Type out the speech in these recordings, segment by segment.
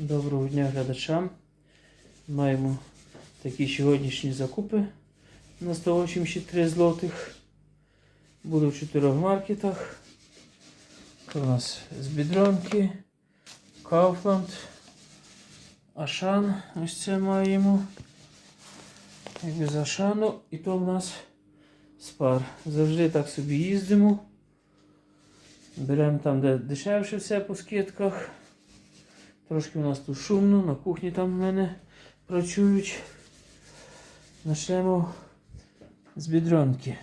Доброго дня глядачам. Маємо такі сьогоднішні закупи на 183 злотих. Були в чотирьох маркетах. Це у нас з Бідронки, Kaufland, Ашан. Ось це маємо. Якби з Ашану. І то в нас спар. Завжди так собі їздимо. Беремо там, де дешевше все по скидках. Трошки у нас тут шумно, на кухні там в мене працюють. Почнемо з бідронки.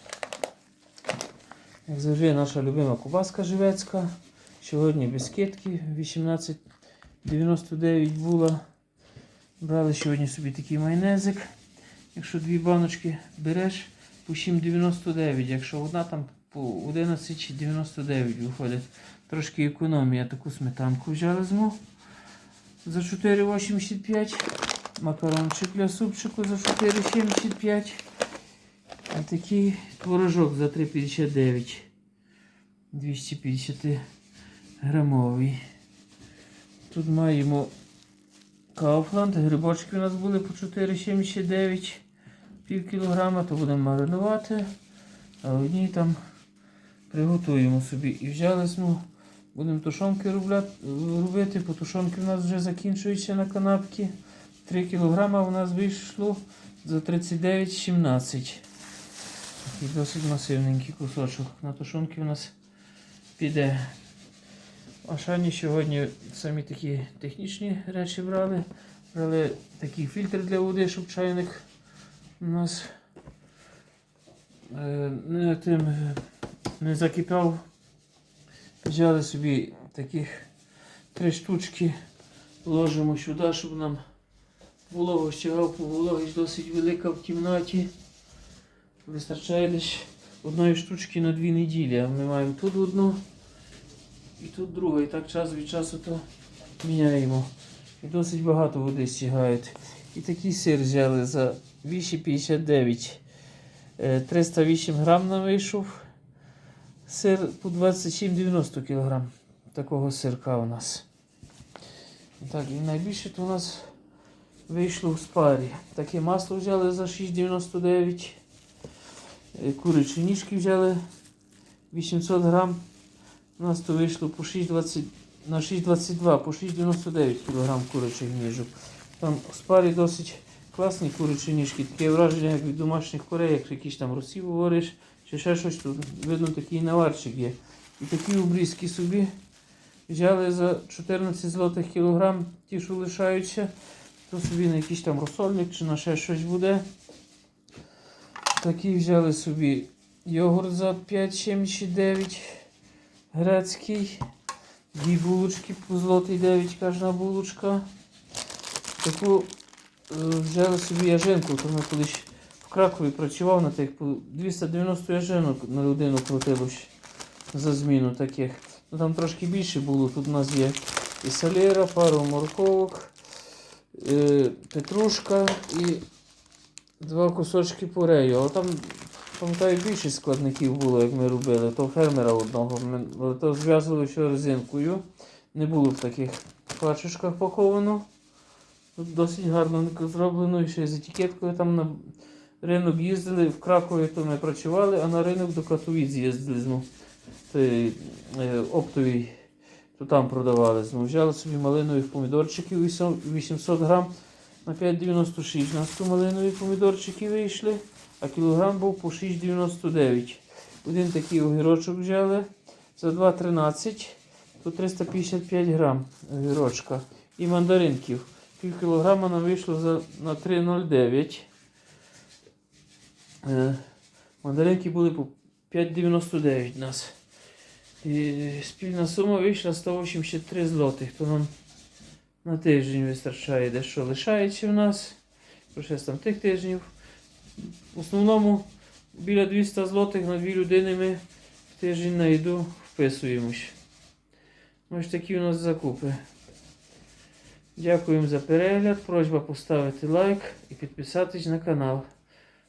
Як завжди, наша любима кубаска живецька. Сьогодні без скидки 18,99 була. Брали сьогодні собі такий майонезик. Якщо дві баночки береш по 7,99, якщо одна там по 11,99 виходить. Трошки економія, таку сметанку взяли змог за 4,85. Макарончик для супчику за 4,75. А такий творожок за 3,59. 250 грамовий. Тут маємо Kaufland. Грибочки у нас були по 4,79. Пів кілограма, то будемо маринувати. А одні там приготуємо собі. І взяли ми Будемо тушонки робити, бо тушонки у нас вже закінчуються на канапки. 3 кг у нас вийшло за 39,17. Такий досить масивненький кусочок. На тушонки у нас піде. А шані сьогодні самі такі технічні речі брали. Брали такий фільтр для води, щоб чайник у нас е, не, тим, не закипав. Взяли собі таких три штучки, ложимо сюди, щоб нам стягав, бо вологість досить велика в кімнаті. Вистачає лише одної штучки на дві неділі. А ми маємо тут одну і тут другу. І так час від часу то міняємо. І досить багато води стягають. І такий сир взяли за 8,59. Е, 308 грам нам вийшов. Сир по 27,90 кг. Такого сирка у нас. Так, і найбільше то у нас вийшло в спарі. Таке масло взяли за 6,99. Е, Курячі ніжки взяли 800 грам. У нас то вийшло по 6,20 на 6,22 по 6,99 кг курячих ніжок. Там в спарі досить класні курячі ніжки. Таке враження, як від домашніх курей, як якісь там росі говориш. Чи ще щось тут, видно, такий наварчик є. І такі обрізки собі взяли за 14 злотих кілограм, ті, що лишаються, то собі на якийсь там розсольник чи на ще щось буде. Такі взяли собі йогурт за 5,79 грецький. Дві булочки по злотий 9 кожна булочка. Таку е, взяли собі яжинку, то ми колись Кракові працював на тих по 290 яжинок на людину крутилось за зміну таких. Ну там трошки більше було. Тут у нас є і салера, пару морковок, е, петрушка і два кусочки пурею. А там, пам'ятаю, більше складників було, як ми робили. То фермера одного. Ми, то зв'язували все резинкою. Не було в таких пачечках паковано. Тут досить гарно зроблено і ще з етикеткою там на ринок їздили, в Кракові то ми працювали, а на ринок до Катовіць їздили. Ну, е, оптовий, то там продавали. Ну, взяли собі малинових помідорчиків 800 грам на 5,96. У нас то малинові помідорчики вийшли, а кілограм був по 6,99. Один такий огірочок взяли за 2,13, то 355 грам огірочка. І мандаринків. Пів кілограма нам вийшло за, на 3,09. Е, Мандаринки були по 5,99 у нас. І спільна сума вийшла 183 злотих. То нам на тиждень вистачає дещо лишається у нас. Про там тих тижнів. В основному біля 200 злотих на дві людини ми в тиждень на їду вписуємось. Ось такі у нас закупи. Дякуємо за перегляд. Просьба поставити лайк і підписатись на канал.